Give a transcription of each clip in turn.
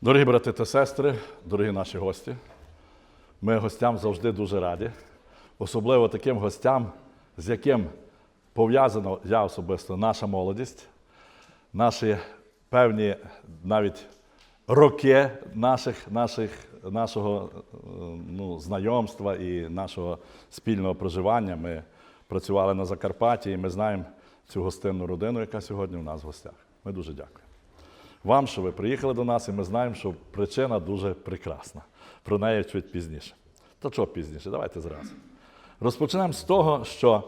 Дорогі брати та сестри, дорогі наші гості, ми гостям завжди дуже раді, особливо таким гостям, з яким пов'язано я особисто наша молодість, наші певні навіть роки наших, наших, нашого ну, знайомства і нашого спільного проживання. Ми працювали на Закарпатті, і ми знаємо цю гостинну родину, яка сьогодні у нас в гостях. Ми дуже дякуємо вам, що ви приїхали до нас, і ми знаємо, що причина дуже прекрасна. Про неї чуть пізніше. Та що пізніше? Давайте зразу. Розпочнемо з того, що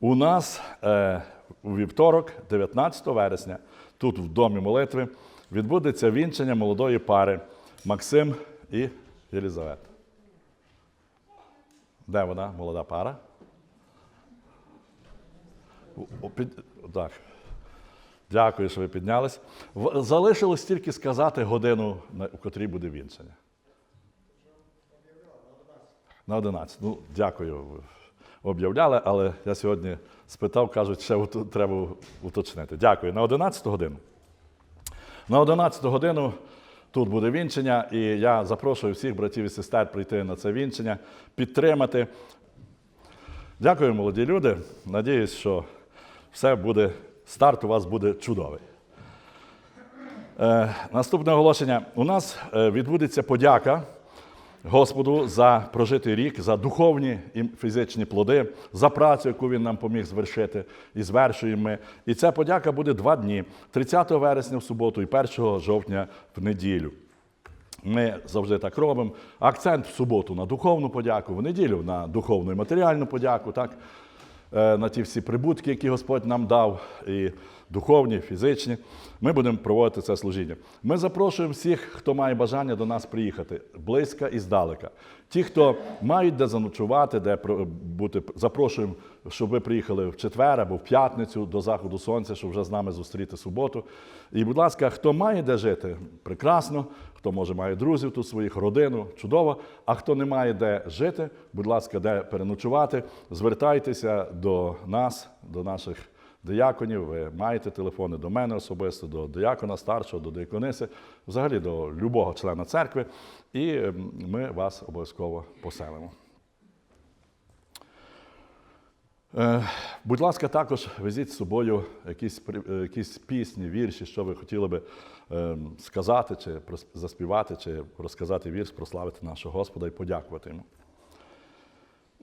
у нас е, у вівторок, 19 вересня, тут в Домі молитви, відбудеться вінчення молодої пари Максим і Єлізавета. Де вона, молода пара? У- під- Так. Дякую, що ви піднялись. Залишилось тільки сказати годину, у котрій буде вінчення. На 11. Ну, дякую. Об'являли, але я сьогодні спитав, кажуть, ще треба уточнити. Дякую. На 11 годину. На 11 годину тут буде вінчення, і я запрошую всіх братів і сестер прийти на це вінчення, підтримати. Дякую, молоді люди. Надіюсь, що все буде, старт у вас буде чудовий. Е, наступне оголошення. У нас е, відбудеться подяка Господу за прожитий рік, за духовні і фізичні плоди, за працю, яку він нам поміг звершити, і звершуємо ми. І ця подяка буде два дні: 30 вересня в суботу і 1 жовтня в неділю. Ми завжди так робимо. Акцент в суботу на духовну подяку, в неділю на духовну і матеріальну подяку, так? Е, на ті всі прибутки, які Господь нам дав, і духовні, фізичні. Ми будемо проводити це служіння. Ми запрошуємо всіх, хто має бажання до нас приїхати близько і здалека. Ті, хто мають де заночувати, де бути, запрошуємо, щоб ви приїхали в четвер або в п'ятницю до заходу сонця, щоб вже з нами зустріти суботу. І, будь ласка, хто має де жити, прекрасно. Хто може має друзів тут своїх, родину, чудово. А хто не має де жити, будь ласка, де переночувати, звертайтеся до нас, до наших дияконів. Ви маєте телефони до мене особисто, до диякона старшого, до диякониси, взагалі до любого члена церкви, і ми вас обов'язково поселимо. Е, Будь ласка, також везіть з собою якісь, е, якісь пісні, вірші, що ви хотіли би е, сказати, чи заспівати, чи розказати вірш, прославити нашого Господа і подякувати йому.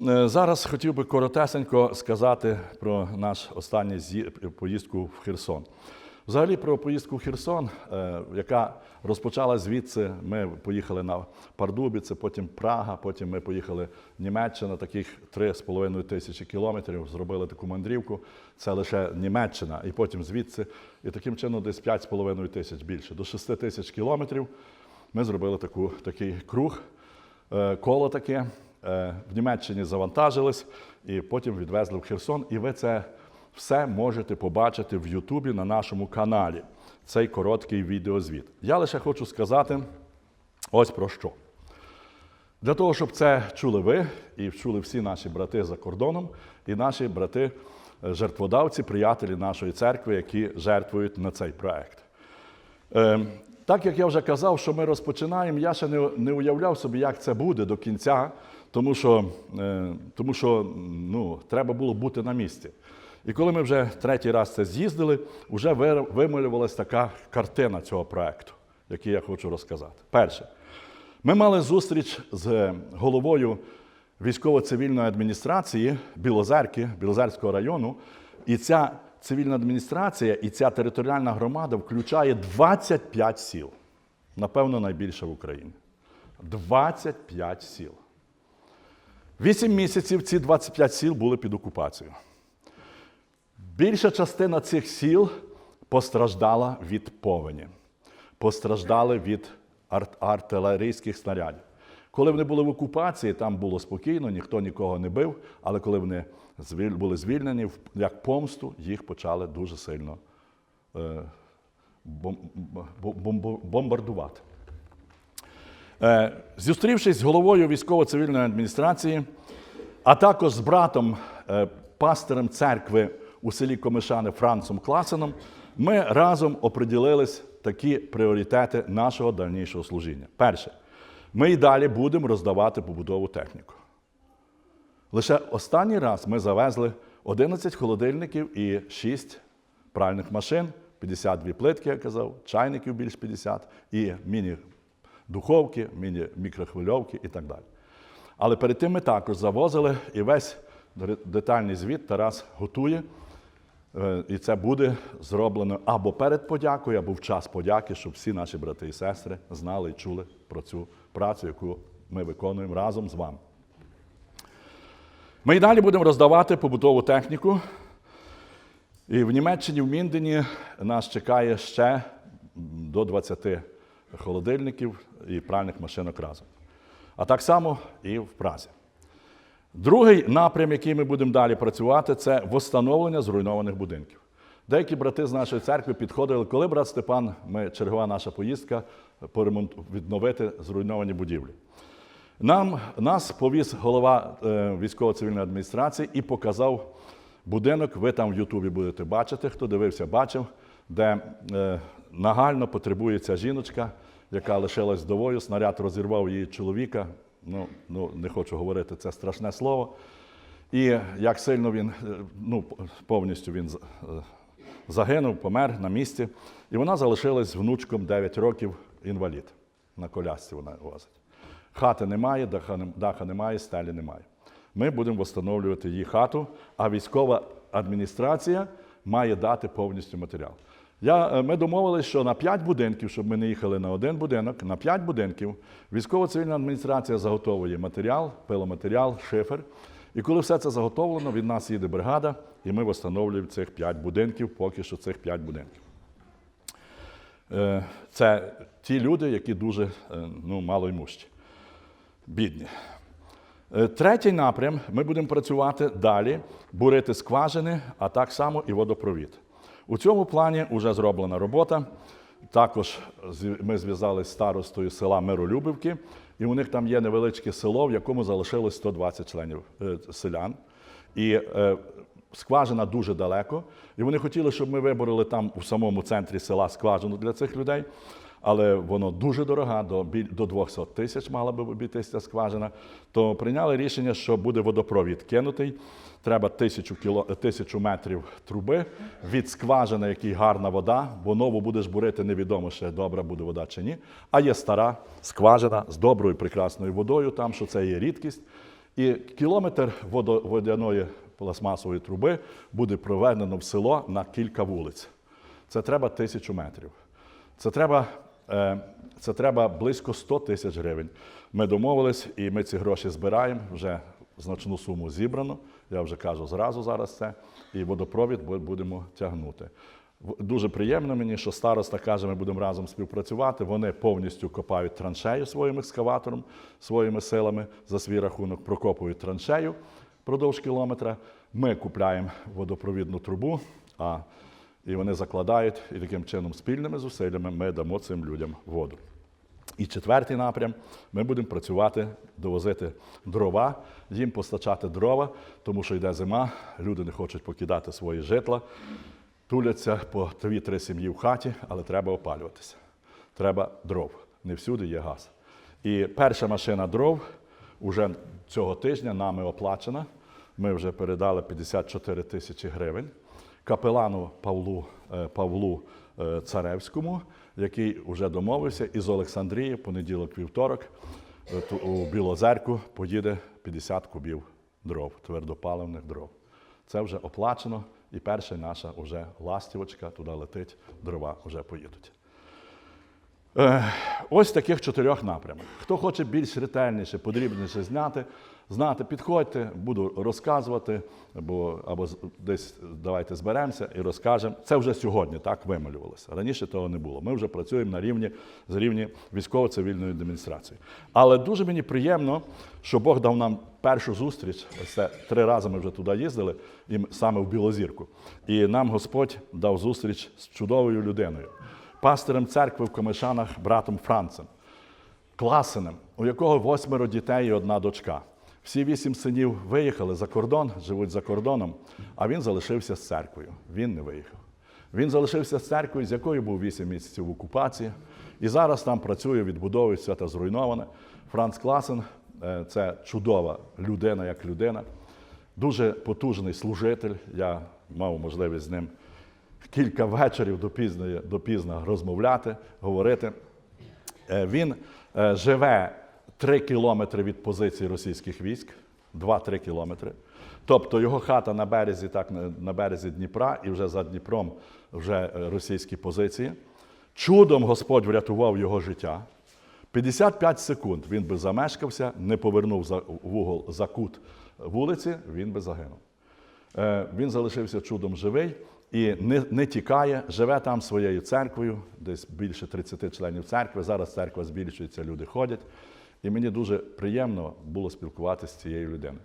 Е, Зараз хотів би коротесенько сказати про наш останній поїздку в Херсон. Взагалі про поїздку в Херсон, е, яка розпочалась звідси. Ми поїхали на Пардубіце, потім Прага, потім ми поїхали в Німеччину, таких 3,5 тисячі кілометрів, зробили таку мандрівку. Це лише Німеччина, і потім звідси. І таким чином десь 5,5 тисяч більше. До 6 тисяч кілометрів ми зробили таку, такий круг, е, коло таке. Е, В Німеччині завантажились і потім відвезли в Херсон. І ви це все можете побачити в Ютубі на нашому каналі. Цей короткий відеозвіт. Я лише хочу сказати ось про що. Для того, щоб це чули ви і чули всі наші брати за кордоном, і наші брати, е, приятелі нашої церкви, які жертвують на цей проект. Е, Так як я вже казав, що ми розпочинаємо, я ще не уявляв собі, як це буде до кінця, тому що, е, тому що ну, треба було бути на місці. І коли ми вже третій раз це з'їздили, вже ви- вималювалася така картина цього проекту, який я хочу розказати. Перше, ми мали зустріч з головою військово-цивільної адміністрації Білозерки, Білозерського району. І ця цивільна адміністрація і ця територіальна громада включає 25 сіл. Напевно, найбільше в Україні. 25 сіл. Вісім місяців ці 25 сіл були під окупацією. Більша частина цих сіл постраждала від повені, постраждали від ар- артилерійських снарядів. Коли вони були в окупації, там було спокійно, ніхто нікого не бив, але коли вони були звільнені, як помсту, їх почали дуже сильно е, бом- бом- бом- бомбардувати. Е, Зустрівшись з головою військово-цивільної адміністрації, а також з братом е, пастирем церкви у селі Комишани Францом Класеном, ми разом оприділились такі пріоритети нашого дальнішого служіння. Перше, ми й далі будемо роздавати побудову техніку. Лише останній раз ми завезли 11 холодильників і 6 пральних машин, 52 плитки, я казав, чайників більш 50, і міні-духовки, міні-мікрохвильовки і так далі. Але перед тим ми також завозили і весь детальний звіт Тарас готує. Е, І це буде зроблено або перед подякою, або в час подяки, щоб всі наші брати і сестри знали і чули про цю працю, яку ми виконуємо разом з вами. Ми й далі будемо роздавати побутову техніку. І в Німеччині, в Міндені нас чекає ще до 20 холодильників і пральних машинок разом. А так само і в Празі. Другий напрям, який ми будемо далі працювати, це восстановлення зруйнованих будинків. Деякі брати з нашої церкви підходили, коли брат Степан, ми чергова наша поїздка, відновити зруйновані будівлі. Нам, нас повіз голова е, військово-цивільної адміністрації і показав будинок. Ви там в Ютубі будете бачити, хто дивився, бачив, де е, нагально потребує ця жіночка, яка лишилась вдовою. Снаряд розірвав її чоловіка. Ну, ну, не хочу говорити це страшне слово. І як сильно він е, ну, повністю він е, загинув, помер на місці. І вона залишилась внучком 9 років інвалід. На колясці вона возить. Хати немає, даха, даха немає, стелі немає. Ми будемо встановлювати її хату, а військова адміністрація має дати повністю матеріал. Я, е, ми домовилися, що на 5 будинків, щоб ми не їхали на один будинок, на 5 будинків військово-цивільна адміністрація заготовує матеріал, пиломатеріал, шифер. І коли все це заготовлено, від нас їде бригада, і ми встановлюємо цих 5 будинків, поки що цих 5 будинків. Е, Це ті люди, які дуже е, ну, малоймущі, бідні. Третій напрям ми будемо працювати далі, бурити скважини, а так само і водопровід. У цьому плані вже зроблена робота. Також ми зв'язалися з старостою села Миролюбівки, і у них там є невеличке село, в якому залишилось 120 членів е, селян. І е, скважина дуже далеко. І вони хотіли, щоб ми вибороли там у самому центрі села скважину для цих людей. Але воно дуже дорога, до, до 200 тисяч мала би обійтися скважина. То прийняли рішення, що буде водопровід кинутий. Треба тисячу, кіло, тисячу метрів труби від скважини, якій гарна вода, бо нову будеш бурити, невідомо ще добра буде вода чи ні. А є стара скважина з доброю прекрасною водою, там що це є рідкість. І кілометр водяної пластмасової труби буде проведено в село на кілька вулиць. Це треба тисячу метрів. Це треба, це треба близько 100 тисяч гривень. Ми домовились, і ми ці гроші збираємо. Вже значну суму зібрано. Я вже кажу зразу зараз це. І водопровід будемо тягнути. Дуже приємно мені, що староста каже, ми будемо разом співпрацювати. Вони повністю копають траншею своїм екскаватором, своїми силами за свій рахунок, прокопують траншею продовж кілометра. Ми купляємо водопровідну трубу, а і вони закладають, і таким чином спільними зусиллями ми дамо цим людям воду. І четвертий напрям ми будемо працювати, довозити дрова, їм постачати дрова, тому що йде зима, люди не хочуть покидати свої житла, туляться по 2-3 сім'ї в хаті, але треба опалюватися. Треба дров. Не всюди є газ. І перша машина дров уже цього тижня нами оплачена. Ми вже передали 54 тисячі гривень капелану Павлу, е, Павлу е, Царевському, який вже домовився із Олександрії, понеділок, вівторок, е, у Білозерку поїде 50 кубів дров, твердопаливних дров. Це вже оплачено, і перша наша вже ластівочка туди летить, дрова вже поїдуть. Е, Ось таких чотирьох напрямок. Хто хоче більш ретельніше, подрібніше зняти, знати, підходьте, буду розказувати, або, або десь давайте зберемося і розкажемо. Це вже сьогодні так вималювалося. Раніше того не було. Ми вже працюємо на рівні з рівні військово-цивільної адміністрації. Але дуже мені приємно, що Бог дав нам першу зустріч. Ось Це три рази ми вже туди їздили, і саме в Білозірку. І нам Господь дав зустріч з чудовою людиною пастирем церкви в Комишанах братом Францем, класеним, у якого восьмеро дітей і одна дочка. Всі вісім синів виїхали за кордон, живуть за кордоном, а він залишився з церквою. Він не виїхав. Він залишився з церквою, з якою був 8 місяців в окупації. І зараз там працює, відбудовує все те зруйноване. Франц Класен е, це чудова людина як людина, дуже потужний служитель. Я мав можливість з ним кілька вечорів до пізної, до пізно розмовляти, говорити. Е, Він е, живе 3 кілометри від позиції російських військ, 2-3 кілометри. Тобто його хата на березі, так, на- березі Дніпра, і вже за Дніпром вже е, російські позиції. Чудом Господь врятував його життя. 55 секунд він би замешкався, не повернув за вугол за кут вулиці, він би загинув. Він залишився чудом живий і не, не тікає, живе там своєю церквою, десь більше 30 членів церкви. Зараз церква збільшується, люди ходять. І мені дуже приємно було спілкуватися з цією людиною.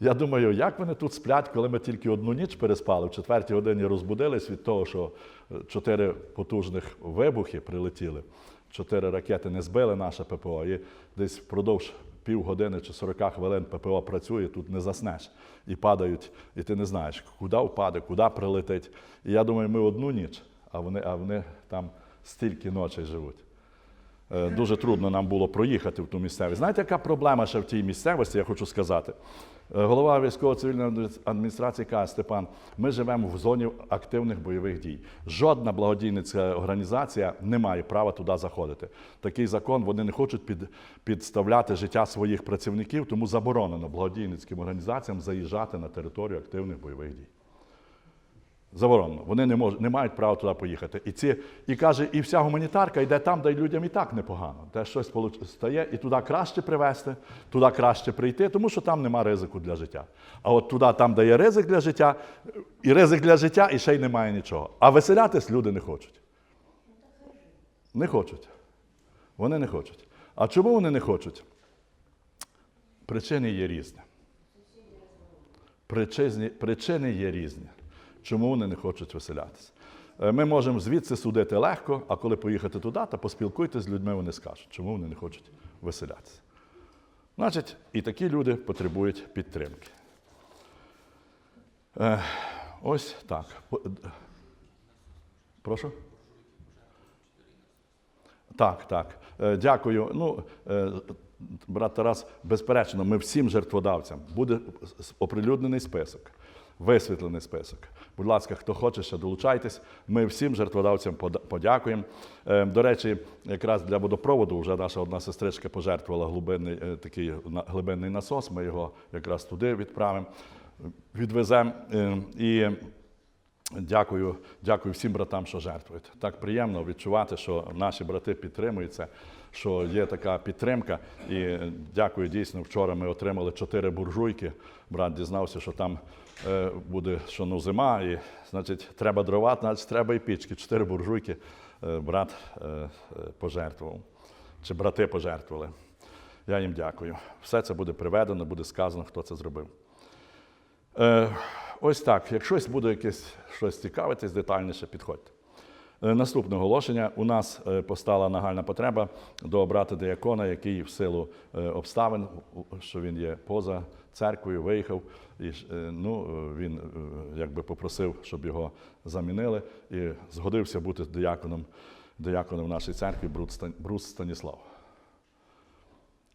Я думаю, як вони тут сплять, коли ми тільки одну ніч переспали, в четвертій годині розбудились від того, що е, чотири потужних вибухи прилетіли, чотири ракети не збили наше ППО, і десь впродовж півгодини чи 40 хвилин ППО працює, тут не заснеш. І падають, і ти не знаєш, куди впаде, куди прилетить. І я думаю, ми одну ніч, а вони, а вони там стільки ночей живуть. Е, Дуже трудно нам було проїхати в ту місцевість. Знаєте, яка проблема ще в тій місцевості, я хочу сказати? Е, Голова військово-цивільної адміністрації каже, Степан, ми живемо в зоні активних бойових дій. Жодна благодійницька організація не має права туди заходити. Такий закон вони не хочуть під, підставляти життя своїх працівників, тому заборонено благодійницьким організаціям заїжджати на територію активних бойових дій. Заборонено. Вони не можуть, не мають права туди поїхати. І ці, і каже, і вся гуманітарка йде там, де людям і так непогано. Де щось стає, і туди краще привезти, туди краще прийти, тому що там нема ризику для життя. А от туди, там, де є ризик для життя, і ризик для життя, і ще й немає нічого. А веселятись люди не хочуть. Не хочуть. Вони не хочуть. А чому вони не хочуть? Причини є різні. Причини, причини є різні, чому вони не хочуть веселятися. Е, Ми можемо звідси судити легко, а коли поїхати туди, то поспілкуйтесь з людьми, вони скажуть, чому вони не хочуть веселятися. Значить, і такі люди потребують підтримки. Е, ось так. Прошу? Так, так. Е, Дякую. Ну, брат Тарас, безперечно, ми всім жертводавцям буде оприлюднений список, висвітлений список. Будь ласка, хто хоче, ще долучайтесь. Ми всім жертводавцям подякуємо. Е, До речі, якраз для водопроводу вже наша одна сестричка пожертвувала глибинний, е, такий глибинний насос. Ми його якраз туди відправимо, відвеземо. Е, І Дякую, дякую всім братам, що жертвують. Так приємно відчувати, що наші брати підтримують це, що є така підтримка. І дякую дійсно. Вчора ми отримали чотири буржуйки. Брат дізнався, що там е, буде що ну, зима, і значить, треба дрова, значить, треба і пічки. Чотири буржуйки е, брат е, е, пожертвував, чи брати пожертвували. Я їм дякую. Все це буде приведено, буде сказано, хто це зробив. Е, ось так. Якщо буде якесь щось цікавитись детальніше, підходьте. Е, Наступне оголошення. У нас е, постала нагальна потреба до брата Деякона, який в силу е, обставин, що він є поза церквою, виїхав. І ну, він якби попросив, щоб його замінили, і згодився бути деяконом, деяконом в нашій Брус Станіслав.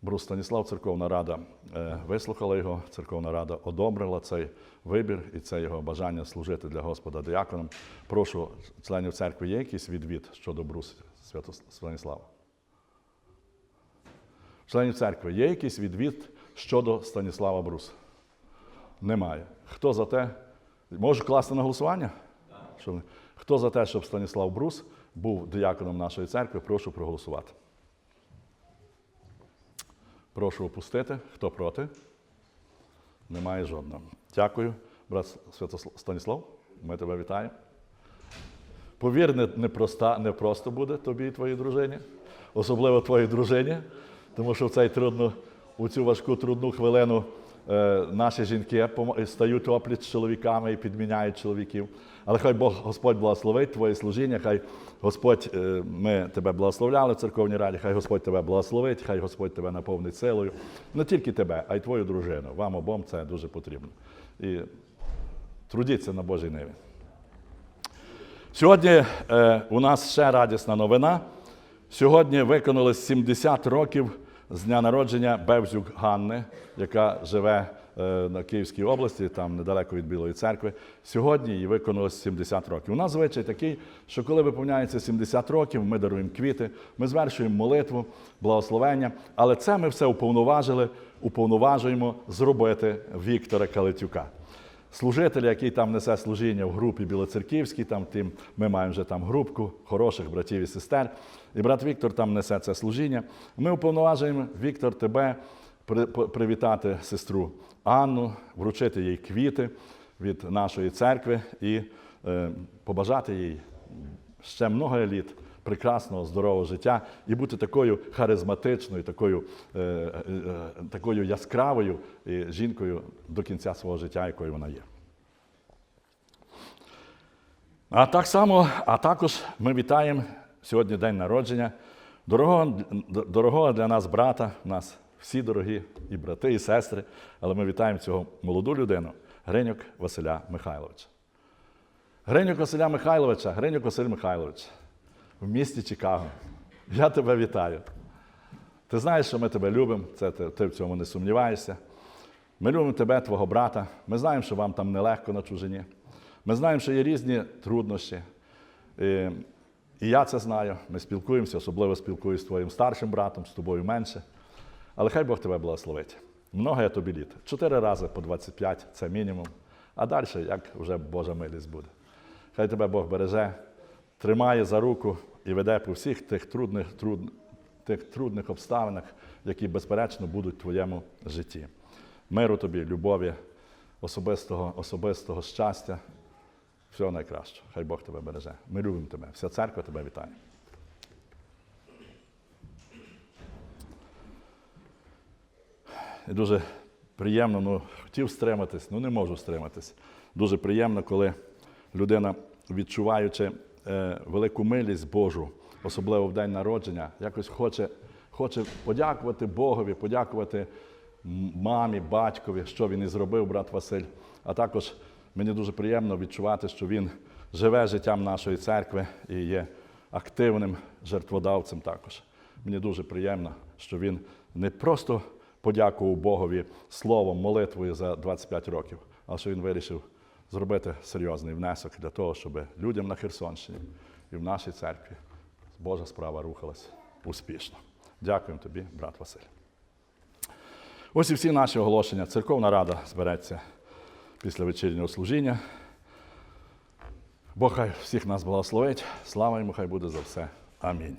Брус Станіслав, Церковна Рада е, вислухала його, Церковна Рада одобрила цей вибір і це його бажання служити для Господа дияконом. Прошу членів церкви, є якийсь відвід щодо Брус Станіслава? Членів церкви, є якийсь відвід щодо Станіслава Брус? Немає. Хто за те? Можу класти на голосування? Хто за те, щоб Станіслав Брус був дияконом нашої церкви, прошу проголосувати. Прошу опустити. Хто проти? Немає жодного. Дякую, брат Станіслав. Ми тебе вітаємо. Повір, не, проста, не просто буде тобі і твоїй дружині, особливо твоїй дружині, тому що в цей трудну, у цю важку трудну хвилину наші жінки стають опліч з чоловіками і підміняють чоловіків. Але хай Бог Господь благословить твоє служіння, хай Господь, е, ми тебе благословляли в церковній раді, хай Господь тебе благословить, хай Господь тебе наповнить силою. Не тільки тебе, а й твою дружину. Вам обом це дуже потрібно. І трудіться на Божій ниві. Сьогодні е, у нас ще радісна новина. Сьогодні виконалось 70 років з дня народження Бевзюк Ганни, яка живе е, на Київській області, там недалеко від Білої церкви. Сьогодні їй виконалось 70 років. У нас звичай такий, що коли виповняється 70 років, ми даруємо квіти, ми звершуємо молитву, благословення. Але це ми все уповноважили, уповноважуємо зробити Віктора Калитюка служителя, який там несе служіння в групі Білоцерківській, там тим ми маємо вже там групку хороших братів і сестер. І брат Віктор там несе це служіння. Ми уповноважуємо Віктор тебе привітати сестру Анну, вручити їй квіти від нашої церкви і е, побажати їй ще много літ прекрасного, здорового життя і бути такою харизматичною, такою, е, е, е, такою яскравою е, жінкою до кінця свого життя, якою вона є. А так само, а також ми вітаємо сьогодні день народження дорогого, дорогого для нас брата, нас всі дорогі і брати, і сестри, але ми вітаємо цього молоду людину, Гринюк Василя Михайловича. Гринюк Василя Михайловича, Гринюк Василь Михайлович, в місті Чикаго. Я тебе вітаю. Ти знаєш, що ми тебе любимо, це ти, ти в цьому не сумніваєшся. Ми любимо тебе, твого брата. Ми знаємо, що вам там нелегко на чужині. Ми знаємо, що є різні труднощі. І, і я це знаю. Ми спілкуємося, особливо спілкуюся з твоїм старшим братом, з тобою менше. Але хай Бог тебе благословить. Много я тобі літ. Чотири рази по 25 це мінімум. А далі, як вже Божа милість буде. Хай тебе Бог береже, тримає за руку і веде по всіх тих трудних, труд, тих трудних обставинах, які, безперечно, будуть в твоєму житті. Миру тобі, любові, особистого, особистого щастя. Всього найкращого. Хай Бог тебе береже. Ми любимо тебе. Вся церква тебе вітає. І дуже приємно, ну хотів стриматись, ну не можу стриматись. Дуже приємно, коли людина, відчуваючи велику милість Божу, особливо в день народження, якось хоче, хоче подякувати Богові, подякувати мамі, батькові, що він і зробив, брат Василь. А також мені дуже приємно відчувати, що він живе життям нашої церкви і є активним жертводавцем також. Мені дуже приємно, що він не просто подякував Богові словом, молитвою за 25 років, а що він вирішив зробити серйозний внесок для того, щоб людям на Херсонщині і в нашій церкві Божа справа рухалась успішно. Дякуємо тобі, брат Василь. Ось і всі наші оголошення. Церковна рада збереться після вечірнього служіння. Бог хай всіх нас благословить. Слава йому, хай буде за все. Амінь.